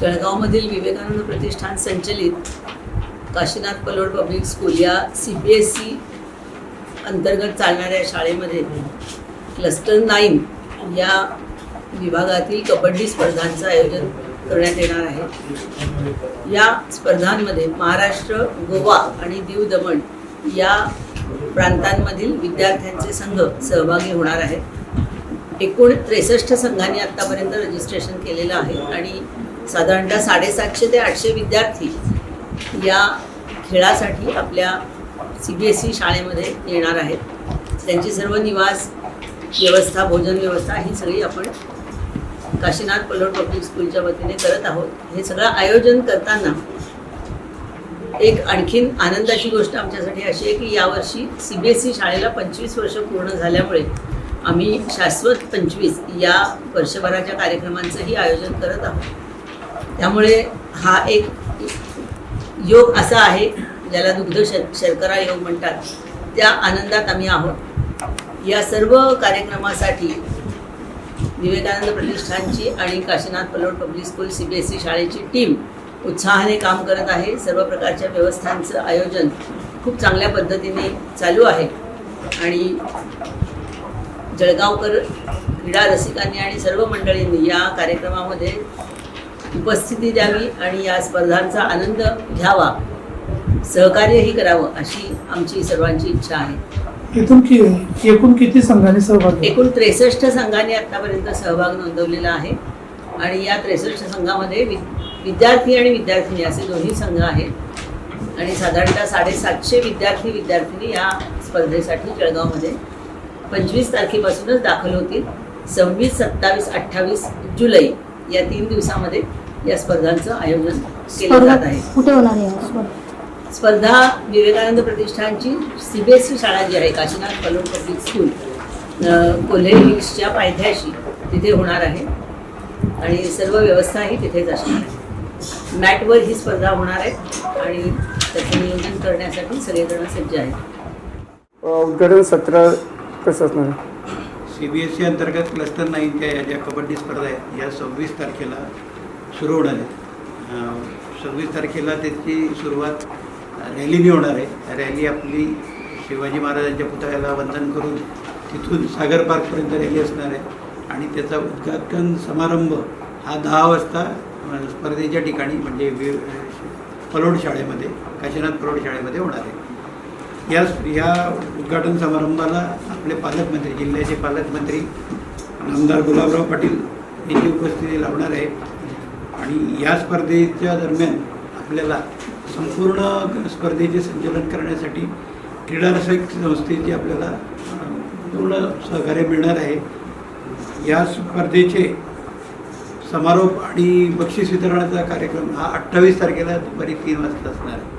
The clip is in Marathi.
जळगावमधील विवेकानंद प्रतिष्ठान संचलित काशीनाथ पलोड पब्लिक स्कूल या सी बी एस ई अंतर्गत चालणाऱ्या शाळेमध्ये क्लस्टर नाईन या विभागातील कबड्डी स्पर्धांचं आयोजन करण्यात येणार आहे. या स्पर्धांमध्ये महाराष्ट्र गोवा आणि दीव दमण या प्रांतांमधील विद्यार्थ्यांचे संघ सहभागी होणार आहेत. एकूण त्रेसष्ट संघांनी आत्तापर्यंत रजिस्ट्रेशन केलेलं आहे. आणि साधारणतः साडेसातशे ते आठशे विद्यार्थी या खेळासाठी आपल्या सी बी एस ई शाळेमध्ये येणार आहेत. त्यांची सर्व निवास व्यवस्था भोजन व्यवस्था ही सगळी आपण काशीनाथ पल्लोड पब्लिक स्कूलच्या वतीने करत आहोत. हे सगळं आयोजन करताना एक आणखीन आनंदाची गोष्ट आमच्यासाठी अशी आहे की यावर्षी सी बी एस ई शाळेला पंचवीस वर्ष पूर्ण झाल्यामुळे आम्ही शाश्वत पंचवीस या वर्षभराच्या कार्यक्रमांचंही आयोजन करत आहोत. त्यामुळे हा एक योग असा आहे ज्याला दुग्ध श शर्करा योग म्हणतात. त्या आनंदात आम्ही आहोत. या सर्व कार्यक्रमासाठी विवेकानंद प्रतिष्ठानची आणि Kashinath Pallod public school C B S E शाळेची टीम उत्साहाने काम करत आहे. सर्व प्रकारच्या व्यवस्थांचं आयोजन खूप चांगल्या पद्धतीने चालू आहे. आणि जळगावकर क्रीडा रसिकांनी आणि सर्व मंडळींनी या कार्यक्रमामध्ये उपस्थिती द्यावी आणि या स्पर्धांचा आनंद घ्यावा. सहकार्यही करावं अशी आमची सर्वांची इच्छा आहे. एकूण कि एकूण किती संघांनी सहभाग? एकूण त्रेसष्ट संघांनी आत्तापर्यंत सहभाग नोंदवलेला आहे. आणि या त्रेसष्ट संघामध्ये वि विद्यार्थी आणि विद्यार्थिनी असे दोन्ही संघ आहेत. आणि साधारणतः साडेसातशे विद्यार्थी विद्यार्थिनी या स्पर्धेसाठी जळगावमध्ये पंचवीस तारखेपासूनच दाखल होतील. सव्वीस सत्तावीस अठ्ठावीस जुलै या तीन दिवसामध्ये या स्पर्धांचं आयोजन केलं जात आहे. कुठे होणार आहे स्पर्धा? विवेकानंद प्रतिष्ठानची सी बी एस ई शाळा जी आहे काशीनाथ पलोड पब्लिक स्कूल कोल्हे हिल्सच्या पायथ्याशी तिथे होणार आहे. आणि सर्व व्यवस्थाही तिथेच असणार आहे. मॅटवर ही स्पर्धा होणार आहे आणि त्याचं नियोजन करण्यासाठी सगळेजण सज्ज आहेत. उद्घाटन सत्र कसं असणार? आहे? सी बी एस सी अंतर्गत क्लस्टर नाईनच्या या ज्या कबड्डी स्पर्धा आहेत या सव्वीस तारखेला सुरू होणार आहेत. सव्वीस तारखेला त्याची सुरुवात रॅलीने होणार आहे. रॅली आपली शिवाजी महाराजांच्या पुतळ्याला वंदन करून तिथून सागर पार्कपर्यंत रॅली असणार आहे. आणि त्याचा उद्घाटन समारंभ हा दहा वाजता स्पर्धेच्या ठिकाणी म्हणजे वि- पलोड शाळेमध्ये काशीनाथ पलोड शाळेमध्ये होणार आहे. या या उद्घाटन समारंभाला आपले पालकमंत्री जिल्ह्याचे पालकमंत्री आमदार गुलाबराव पाटील यांची उपस्थिती लाभणार आहे आणि या स्पर्धेच्या दरम्यान आपल्याला संपूर्ण स्पर्धेचे संचालन करण्यासाठी क्रीडा रसायक संस्थेची आपल्याला पूर्ण सहकार्य मिळणार आहे. या स्पर्धेचे समारोप आणि बक्षीस वितरणाचा कार्यक्रम हा अठ्ठावीस तारखेला दुपारी तीन वाजता असणार आहे.